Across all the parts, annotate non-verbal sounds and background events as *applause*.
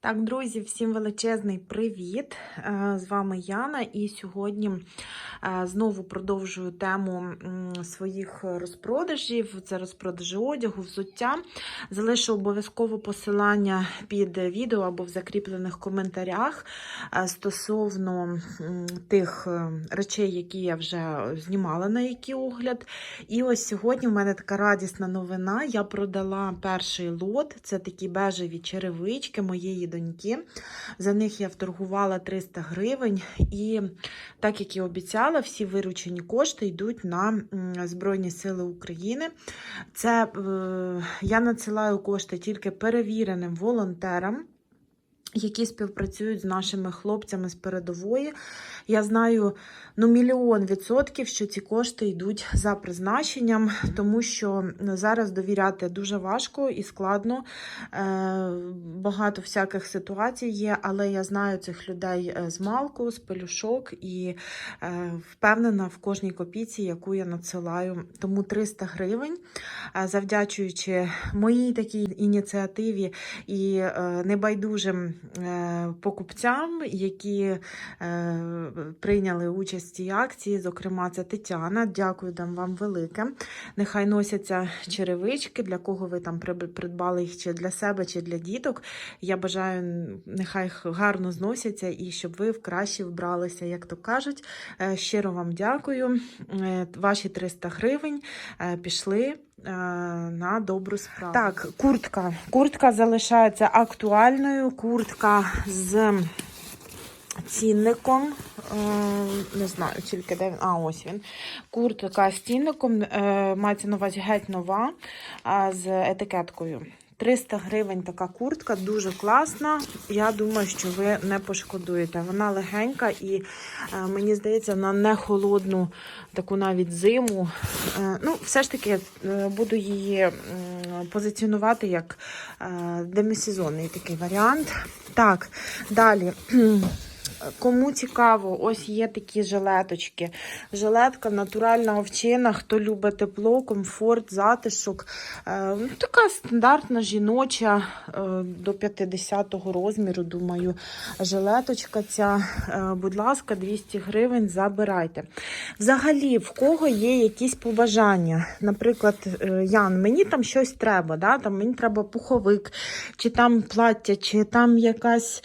Так, друзі, всім величезний привіт! Е, З вами Яна, і сьогодні знову продовжую тему своїх розпродажів. Це розпродажі одягу, взуття. Залишу обов'язково посилання під відео або в закріплених коментарях стосовно тих е, речей, які я вже знімала на які огляд. І ось сьогодні в мене така радісна новина. Я продала перший лот. Це такі бежеві черевички моєї доньки. За них я вторгувала 300 гривень. І так як і обіцяла, всі виручені кошти йдуть на Збройні Сили України. Це е, я надсилаю кошти тільки перевіреним волонтерам. Які співпрацюють з нашими хлопцями з передової. Я знаю ну, мільйон відсотків, що ці кошти йдуть за призначенням, тому що зараз довіряти дуже важко і складно. Е, Багато всяких ситуацій є, але я знаю цих людей е, з малку, з пелюшок і е, впевнена в кожній копійці, яку я надсилаю. Тому 300 гривень, завдячуючи моїй такій ініціативі і небайдужим покупцям, які е, прийняли участь в цій акції. Зокрема, це Тетяна. Дякую вам велике. Нехай носяться черевички, для кого ви там придбали їх чи для себе, чи для діток. Я бажаю, нехай гарно зносяться і щоб ви в кращі вбралися, як то кажуть. Е, Щиро вам дякую. Е, Ваші 300 гривень е, пішли е, на добру справу. Так, куртка. Куртка залишається актуальною. Куртка з цінником. Е, Не знаю, тільки де він. А, ось він. Куртка з цінником. е, Мається на увазі геть нова з етикеткою. 300 гривень така куртка, дуже класна. Я думаю, що ви не пошкодуєте. Вона легенька і е, мені здається, на не холодну таку навіть зиму. Е, ну, все ж таки е, буду її позиціонувати як демісезонний такий варіант. Так, далі. *clears throat* Кому цікаво, ось є такі жилеточки. Жилетка, натуральна овчина. Хто любить тепло, комфорт, затишок. Е, ну, така стандартна жіноча е, до 50-го розміру, думаю. Жилеточка ця, е, будь ласка, 200 гривень забирайте. Взагалі, в кого є якісь побажання? Наприклад, Ян, мені там щось треба, да? там мені треба пуховик, чи там плаття, чи там якась.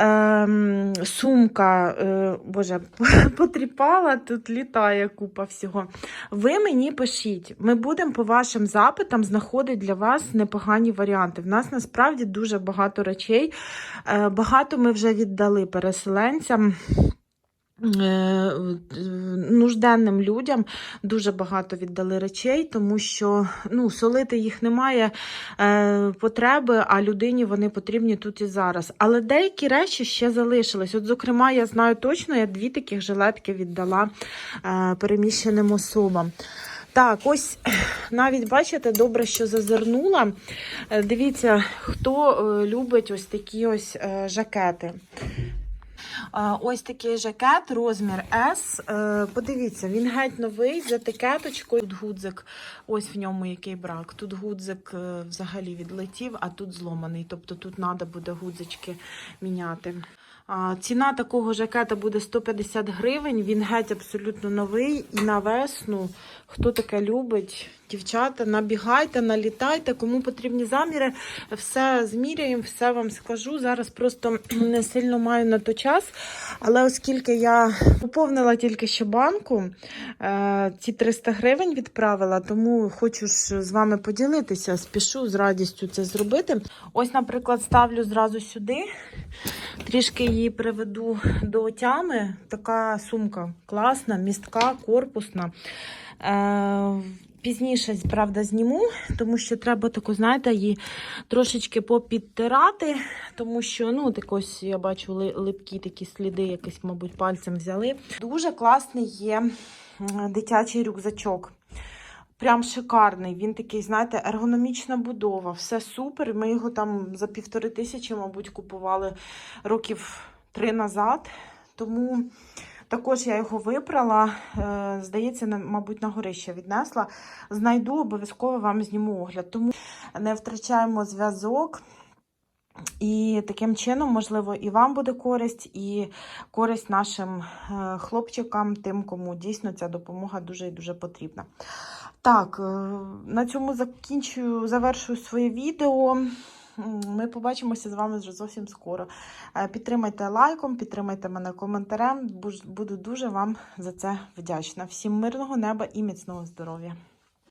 Ем, сумка, е, боже, *laughs* потріпала, тут літає купа всього. Ви мені пишіть, ми будемо по вашим запитам знаходити для вас непогані варіанти. В нас насправді дуже багато речей. Е, багато ми вже віддали переселенцям. Е, Нужденним людям дуже багато віддали речей, тому що ну, солити їх немає е, потреби, а людині вони потрібні тут і зараз. Але деякі речі ще залишились. От, зокрема, я знаю точно, я дві таких жилетки віддала е, переміщеним особам. Так, ось навіть бачите, добре, що зазирнула. Е, Дивіться, хто е, любить ось такі ось жакети. Ось такий жакет, розмір S. Е, Подивіться, він геть новий з етикеточкою. Тут гудзик, ось в ньому який брак. Тут гудзик е, взагалі відлетів, а тут зломаний. Тобто тут треба буде гудзички міняти. Ціна такого жакета буде 150 гривень. Він геть абсолютно новий. І на весну, хто таке любить, дівчата, набігайте, налітайте. Кому потрібні заміри, все зміряємо, все вам скажу. Зараз просто *clears throat* не сильно маю на то час. Але оскільки я поповнила тільки що банку, е, ці 300 гривень відправила, тому хочу ж з вами поділитися. Спішу з радістю це зробити. Ось, наприклад, ставлю зразу сюди. Трішки її приведу до тями. Така сумка класна, містка, корпусна. Е, Пізніше, правда, зніму, тому що треба таку, знаєте, її трошечки попідтирати, тому що, ну, так я бачу ли- липкі такі сліди, якось, мабуть, пальцем взяли. Дуже класний є дитячий рюкзачок. Прям шикарний. Він такий, знаєте, ергономічна будова. Все супер. Ми його там за півтори тисячі, мабуть, купували років три назад. Тому також я його випрала. Е, Здається, мабуть, на горище віднесла. Знайду, обов'язково вам зніму огляд. Тому не втрачаємо зв'язок. І таким чином, можливо, і вам буде користь, і користь нашим е, хлопчикам, тим, кому дійсно ця допомога дуже і дуже потрібна. Так, е, на цьому закінчую, завершую своє відео. Ми побачимося з вами вже зовсім скоро. Е, Підтримайте лайком, підтримайте мене коментарем. Буду дуже вам за це вдячна. Всім мирного неба і міцного здоров'я!